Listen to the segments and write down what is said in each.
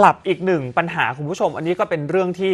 หลับอีกหนึ่งปัญหาคุณผู้ชม อันนี้ก็เป็นเรื่องที่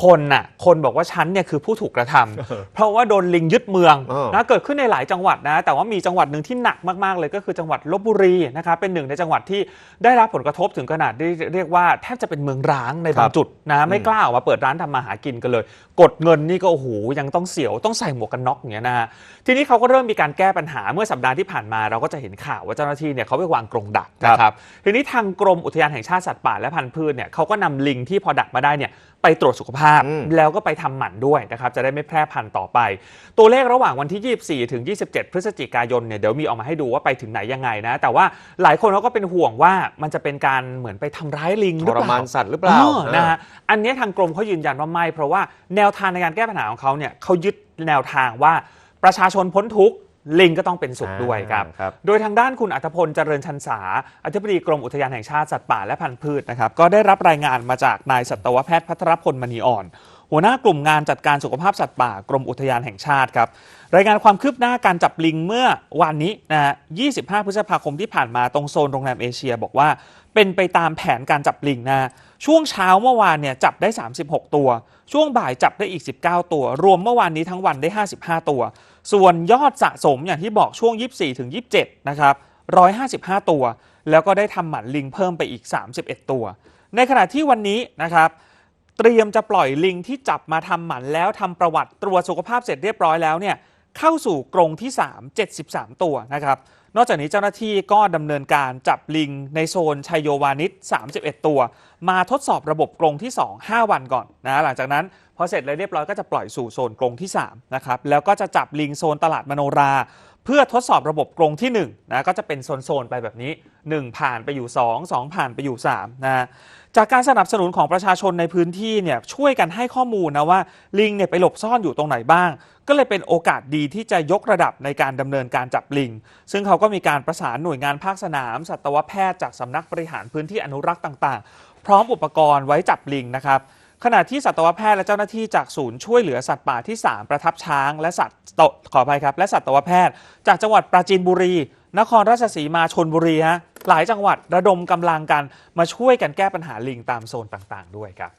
คนน่ะคนบอกว่าฉันเนี่ยคือผู้ถูกกระทำ เพราะว่าโดนลิงยึดเมืองเออนะเกิดขึ้นในหลายจังหวัดนะ แต่ว่ามีจังหวัดหนึ่งที่หนักมาก ๆ เลยก็คือจังหวัดลบบุรีนะครับเป็นหนึ่งในจังหวัดที่ได้รับผลกระทบถึงขนาดที่เรียกว่าแทบจะเป็นเมืองร้างในบางจุดนะไม่กล้าออกมาเปิดร้านทำมาหากินกันเลย กดเงินนี่ก็โอ้โหยังต้องเสียวต้องใส่หมวกกันน็อกอย่างเงี้ยนะฮะทีนี้เขาก็เริ่มมีการแก้ปัญหาเมื่อสัปดาห์ที่ผ่านมาเราก็จะเห็นข่าวว่าเจ้าหน้าที่เนี่ยเขาไปวางกรงดักนะครับทีนี้ทางกรมอุทยานแห่งชาติสัตว์ป่าและพันธุ์พืชเนี่ยเขาก็นำลิงที่พอดักมาได้เนี่ยไป ตรวจสุขภาพอืมแล้วก็ไปทำหมันด้วยนะครับจะได้ไม่แพร่พันธุ์ต่อไป ตัวเลขระหว่างวันที่ 24 ถึง 27 พฤศจิกายนเนี่ยเดี๋ยวมีออกมาให้ดูว่าไปถึงไหนยังไงนะ แต่ว่าหลายคนเขาก็เป็นห่วงว่ามันจะเป็นการเหมือนไปทำร้ายลิงหทรือรเปล่ามานสัตว์หรือเปล่าออนะฮะอันเนี้ยทางกรมเขายืนยันว่าไม่ เพราะว่าแนวทางในการแก้ปัญหาของเขาเนี่ยเขายึดแนวทางว่าประชาชนพ้นทุกข์ ลิงก็ต้องเป็นสุขด้วยครับ อ่าครับ โดยทางด้านคุณอัธพลเจริญชันษาอธิบดีกรมอุทยานแห่งชาติสัตว์ป่าและพันธุ์พืชนะครับ ก็ได้รับรายงานมาจากนายสัตวแพทย์พัทรพลมณีอ่อน หัวหน้ากลุ่มงานจัดการสุขภาพสัตว์ป่ากรมอุทยานแห่งชาติครับรายงานความคืบหน้าการจับลิงเมื่อวันนี้นะฮะ25 พฤษภาคมที่ผ่านมาตรงโซนโรงแรมเอเชีย บอกว่าเป็นไปตามแผนการจับลิงนะฮะช่วงเช้าเมื่อวานเนี่ยจับได้ 36 ตัว ช่วงบ่ายจับได้อีก 19 ตัว รวมเมื่อวานนี้ทั้งวันได้ 55 ตัว ส่วนยอดสะสมอย่างที่บอกช่วง 24 ถึง 27 นะครับ 155 ตัว แล้วก็ได้ทำหมันลิงเพิ่มไปอีก 31 ตัว ในขณะที่วันนี้นะครับ เตรียมจะปล่อยลิงที่จับมาทำหมันแล้วทำประวัติตรวจสุขภาพเสร็จเรียบร้อยแล้วเนี่ยเข้าสู่กรงที่ 3 73 ตัวนะครับ นอกจากนี้เจ้าหน้าที่ก็ดำเนินการจับลิงในโซนชัยโยวานิช31 ตัว มาทดสอบระบบกรงที่ 2 5 วันก่อนนะหลังจากนั้นพอเสร็จเลยเรียบร้อยก็จะปล่อยสู่โซนกรงที่3นะครับแล้วก็จะจับลิงโซนตลาดมโนรา พื่อทดสอบระบบกรงที่1นะก็จะเป็นโซนๆไปแบบนี้ 1 ผ่านไปอยู่ 2 2 ผ่านไปอยู่3นะจากการสนับสนุนของประชาชนในพื้นที่เนี่ยช่วยกันให้ข้อมูลนะว่าลิงเนี่ยไปหลบซ่อนอยู่ตรงไหนบ้าง ก็เลยเป็นโอกาสดีที่จะยกระดับในการดำเนินการจับลิง ซึ่งเขาก็มีการประสานหน่วยงานภาคสนามสัตวแพทย์จากสำนักบริหารพื้นที่อนุรักษ์ต่าง ๆ พร้อมอุปกรณ์ไว้จับลิงนะครับ ขณะที่สัตวแพทย์และเจ้าหน้าที่จากศูนย์ช่วยเหลือสัตว์ป่าที่ 3 ประทับช้าง และสัตว์ขออภัยครับ และสัตวแพทย์ จากจังหวัดปราจีนบุรี นครราชสีมาชนบุรีฮะหลายจังหวัดระดมกำลังกันมาช่วยกันแก้ปัญหาลิงตามโซนต่างๆ ด้วยครับ